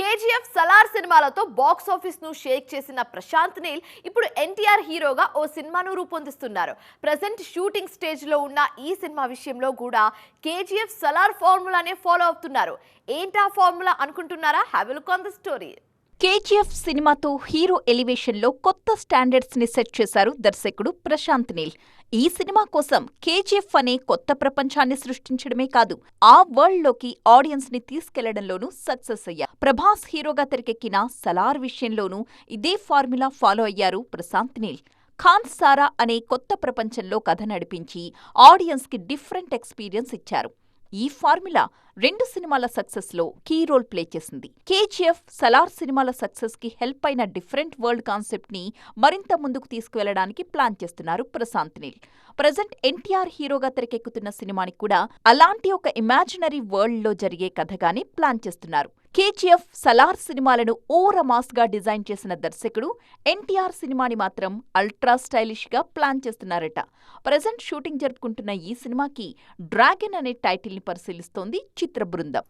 KGF Salaar సినిమాలతో box ఆఫీస్ను Sheikh చేసిన ప్రశాంత్ నీల్ ఇప్పుడు ఎన్టీఆర్ హీరోగా ఓ సినిమాను రూపొందిస్తున్నారు. ప్రజెంట్ షూటింగ్ స్టేజ్లో ఉన్న ఈ సినిమా విషయంలో కూడా కేజీఎఫ్ సలార్ ఫార్ములానే ఫాలో అవుతున్నారు. ఏంటా ఫార్ములా అనుకుంటున్నారా? Have look on the story. KGF సినిమాతో హీరో ఎలివేషన్లో కొత్త స్టాండర్డ్స్ని సెట్ చేశారు దర్శకుడు ప్రశాంత్ నీల్. ఈ సినిమా కోసం కేజీఎఫ్ అనే కొత్త ప్రపంచాన్ని సృష్టించడమే కాదు ఆ వరల్డ్లోకి ఆడియన్స్ని తీసుకెళ్ళడంలోనూ సక్సెస్ అయ్యారు ప్రభాస్ హీరోగా తెరకెక్కిన సలార్ విషయంలోనూ ఇదే ఫార్ములా ఫాలో అయ్యారు ప్రశాంత్ నీల్. ఖాన్ సారా అనే కొత్త ప్రపంచంలో కథ నడిపించి ఆడియన్స్కి డిఫరెంట్ ఎక్స్పీరియన్స్ ఇచ్చారు. ఈ ఫార్ములా రెండు సినిమాల సక్సెస్లో కీ రోల్ ప్లే చేసింది. కేజీఎఫ్ సలార్ సినిమాల సక్సెస్కి హెల్ప్ అయిన డిఫరెంట్ వరల్డ్ కాన్సెప్ట్ని మరింత ముందుకు తీసుకువెళ్ళడానికి ప్లాన్ చేస్తున్నారు ప్రశాంత్ నీల్. ప్రజెంట్ ఎన్టీఆర్ హీరోగా తెరకెక్కుతున్న సినిమాని కూడా అలాంటి ఒక ఇమాజినరీ వరల్డ్లో జరిగే కథగానే ప్లాన్ చేస్తున్నారు. కేజీఎఫ్ సలార్ సినిమాలను ఓర మాస్గా డిజైన్ చేసిన దర్శకుడు ఎన్టీఆర్ సినిమాని మాత్రం అల్ట్రా స్టైలిష్గా ప్లాన్ చేస్తున్నారట. ప్రజెంట్ షూటింగ్ జరుపుకుంటున్న ఈ సినిమాకి డ్రాగన్ అనే టైటిల్ని పరిశీలిస్తోంది చిత్ర బృందం.